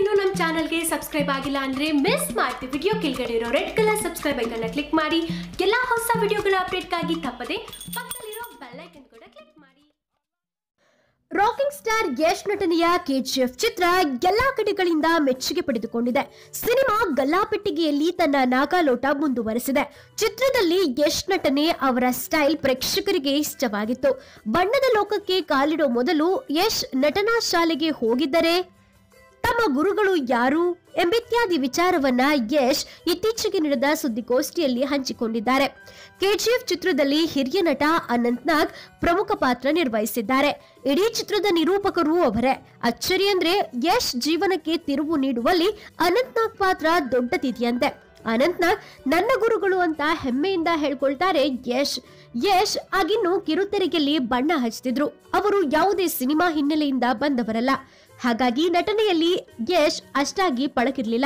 ಇನ್ನೂ ನಮ್ಮ ಚಾನಲ್ಗೆ ಸಬ್ಸ್ಕ್ರೈಬ್ ಆಗಿಲ್ಲ ಅಂದ್ರೆ ಮಿಸ್ ಮಾಡ್ತಿ ವಿಡಿಯೋ ಕೆಳಗಡೆ ಇರೋ ರೆಡ್ ಕಲರ್ ಸಬ್ಸ್ಕ್ರೈಬ್ ಐಕನ್ನ ಕ್ಲಿಕ್ ಮಾಡಿ. ಎಲ್ಲ ಹೊಸ ವಿಡಿಯೋಗಳ ಅಪ್ಡೇಟ್ಗಾಗಿ ತಪ್ಪದೆ ಪಕ್ಕದಲ್ಲಿರೋ ಐಕನ್ ಕೂಡ ಕ್ಲಿಕ್ ಮಾಡಿ. ರಾಕಿಂಗ್ ಸ್ಟಾರ್ ಯಶ್ ನಟನೆಯ ಕೆಜಿಎಫ್ ಚಿತ್ರ ಎಲ್ಲಾ ಕಡೆಗಳಿಂದ ಮೆಚ್ಚುಗೆ ಪಡೆದುಕೊಂಡಿದೆ. ಸಿನಿಮಾ ಗಲ್ಲಾಪೆಟ್ಟಿಗೆಯಲ್ಲಿ ತನ್ನ ನಾಗಾಲೋಟ ಮುಂದುವರೆಸಿದೆ. ಚಿತ್ರದಲ್ಲಿ ಯಶ್ ನಟನೆ ಅವರ ಸ್ಟೈಲ್ ಪ್ರೇಕ್ಷಕರಿಗೆ ಇಷ್ಟವಾಗಿತ್ತು. ಬಣ್ಣದ ಲೋಕಕ್ಕೆ ಕಾಲಿಡೋ ಮೊದಲು ಯಶ್ ನಟನಾ ಶಾಲೆಗೆ ಹೋಗಿದ್ದರೆ ತಮ್ಮ ಗುರುಗಳು ಯಾರು ಎಂಬಿತ್ಯಾದಿ ವಿಚಾರವನ್ನ ಯಶ್ ಇತ್ತೀಚೆಗೆ ನಡೆದ ಸುದ್ದಿಗೋಷ್ಠಿಯಲ್ಲಿ ಹಂಚಿಕೊಂಡಿದ್ದಾರೆ. ಕೆಜಿಎಫ್ ಚಿತ್ರದಲ್ಲಿ ಹಿರಿಯ ನಟ ಅನಂತ್ ನಾಗ್ ಪ್ರಮುಖ ಪಾತ್ರ ನಿರ್ವಹಿಸಿದ್ದಾರೆ. ಇಡೀ ಚಿತ್ರದ ನಿರೂಪಕರು ಅವರೇ ಅಚ್ಚರಿ ಅಂದ್ರೆ ಯಶ್ ಜೀವನಕ್ಕೆ ತಿರುವು ನೀಡುವಲ್ಲಿ ಅನಂತ್ ನಾಗ್ ಪಾತ್ರ ದೊಡ್ಡದಿದೆಯಂತೆ ಅನಂತ್ ನಾಗ್ ನನ್ನ ಗುರುಗಳು ಅಂತ ಹೆಮ್ಮೆಯಿಂದ ಹೇಳ್ಕೊಳ್ತಾರೆ ಯಶ್. ಯಶ್ ಆಗಿನ್ನು ಕಿರುತೆರೆಗೆಲ್ಲಿ ಬಣ್ಣ ಹಚ್ತಿದ್ರು. ಅವರು ಯಾವುದೇ ಸಿನಿಮಾ ಹಿನ್ನೆಲೆಯಿಂದ ಬಂದವರಲ್ಲ. ಹಾಗಾಗಿ ನಟನೆಯಲ್ಲಿ ಯಶ್ ಅಷ್ಟಾಗಿ ಪಳಕಿರ್ಲಿಲ್ಲ.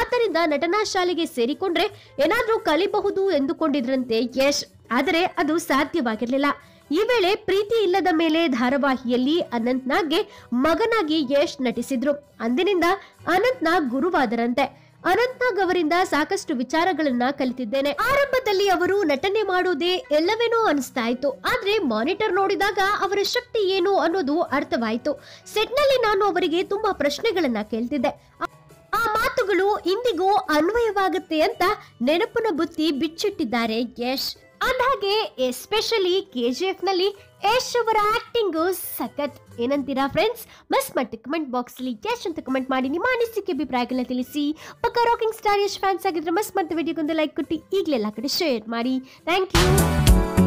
ಆದ್ದರಿಂದ ನಟನಾ ಶಾಲೆಗೆ ಸೇರಿಕೊಂಡ್ರೆ ಏನಾದ್ರೂ ಕಲಿಬಹುದು ಎಂದುಕೊಂಡಿದ್ರಂತೆ ಯಶ್. ಆದರೆ ಅದು ಸಾಧ್ಯವಾಗಿರಲಿಲ್ಲ. ಈ ವೇಳೆ ಪ್ರೀತಿ ಇಲ್ಲದ ಮೇಲೆ ಧಾರಾವಾಹಿಯಲ್ಲಿ ಅನಂತ್ನಾಗ್ಗೆ ಮಗನಾಗಿ ಯಶ್ ನಟಿಸಿದ್ರು. ಅಂದಿನಿಂದ ಅನಂತ್ನಾಗ್ ಗುರುವಾದರಂತೆ. ಅನಂತ್ ನಾಗ್ ಅವರಿಂದ ಸಾಕಷ್ಟು ವಿಚಾರಗಳನ್ನ ಕಲಿತಿದ್ದೇನೆ. ಆರಂಭದಲ್ಲಿ ಅವರು ನಟನೆ ಮಾಡೋದೇ ಎಲ್ಲವೇನೋ ಅನಿಸ್ತಾ ಇತ್ತು ಆದ್ರೆ ಮಾನಿಟರ್ ನೋಡಿದಾಗ ಅವರ ಶಕ್ತಿ ಏನು ಅನ್ನೋದು ಅರ್ಥವಾಯಿತು. ಸೆಟ್ನಲ್ಲಿ ನಾನು ಅವರಿಗೆ ತುಂಬಾ ಪ್ರಶ್ನೆಗಳನ್ನ ಕೇಳ್ತಿದ್ದೆ. ಆ- ಮಾತುಗಳು ಇಂದಿಗೂ ಅನ್ವಯವಾಗುತ್ತೆ ಅಂತ ನೆನಪಿನ ಬುತ್ತಿ ಬಿಚ್ಚಿಟ್ಟಿದ್ದಾರೆ ಯಶ್. ಅಂದ್ಹಾಗೆ, ಎಸ್ಪೆಷಲಿ ಕೆ ಜಿ ಎಫ್ನಲ್ಲಿ ಯಶ್ ಅವರ ಆಕ್ಟಿಂಗ್ ಸಖತ್. ಏನಂತೀರಾ ಫ್ರೆಂಡ್ಸ್ ಮಿಸ್ ಮಾಡಿ ಕಮೆಂಟ್ ಬಾಕ್ಸ್ ಅಲ್ಲಿ ಯಶ್ ಅಂತ ಕಮೆಂಟ್ ಮಾಡಿ. ನಿಮ್ಮ ಅನಿಸಿಕೆ ಅಭಿಪ್ರಾಯಗಳನ್ನ ತಿಳಿಸಿ. ಪಕ್ಕ ರಾಕಿಂಗ್ ಸ್ಟಾರ್ ಯಶ್ ಫ್ಯಾನ್ಸ್ ಆಗಿದ್ರೆ ಮಿಸ್ ಮಾಡ್ತಾ ವಿಡಿಯೋಗೊಂದು ಲೈಕ್ ಕೊಟ್ಟು ಈಗಲೆಲ್ಲ ಕಡೆ ಶೇರ್ ಮಾಡಿ. Thank you